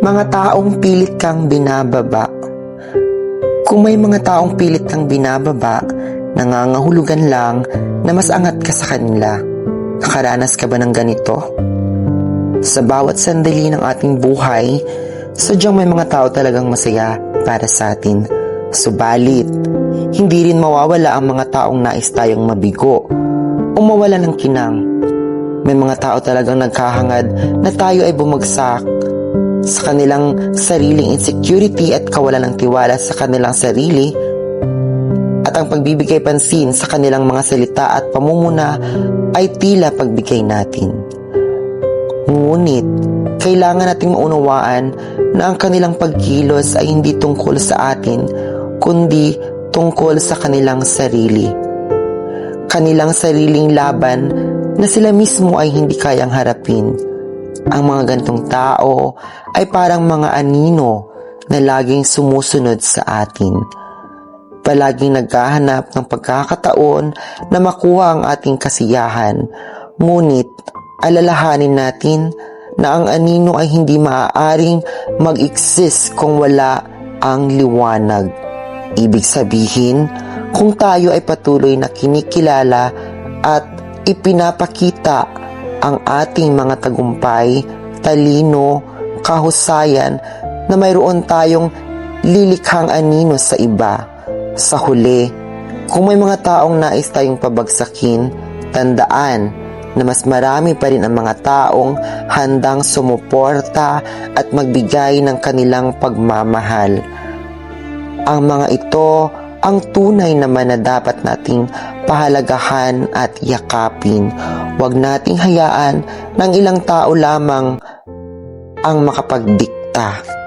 Mga taong pilit kang binababa. Kung may mga taong pilit kang binababa, nangangahulugan lang na mas angat ka sa kanila. Nakaranas ka ba ng ganito? Sa bawat sandali ng ating buhay, sadyang may mga tao talagang masaya para sa atin. Subalit, hindi rin mawawala ang mga taong nais tayong mabigo o mawala ng kinang. May mga tao talagang nagkahangad na tayo ay bumagsak sa kanilang sariling insecurity at kawalan ng tiwala sa kanilang sarili at ang pagbibigay pansin sa kanilang mga salita at pamumuna ay tila pagbigay natin. Ngunit, kailangan nating maunawaan na ang kanilang pagkilos ay hindi tungkol sa atin, kundi tungkol sa kanilang sarili. Kanilang sariling laban na sila mismo ay hindi kayang harapin. Ang mga gantong tao ay parang mga anino na laging sumusunod sa atin. Palaging naghahanap ng pagkakataon na makuha ang ating kasiyahan. Ngunit, alalahanin natin na ang anino ay hindi maaaring mag-exist kung wala ang liwanag. Ibig sabihin, kung tayo ay patuloy na kinikilala at ipinapakita ang ating mga tagumpay, talino, kahusayan na mayroon tayong lilikhang anino sa iba. Sa huli, kung may mga taong nais tayong pabagsakin, tandaan na mas marami pa rin ang mga taong handang sumuporta at magbigay ng kanilang pagmamahal. Ang mga ito ang tunay naman na dapat nating pahalagahan at yakapin. Huwag nating hayaan ng ilang tao lamang ang makapagdikta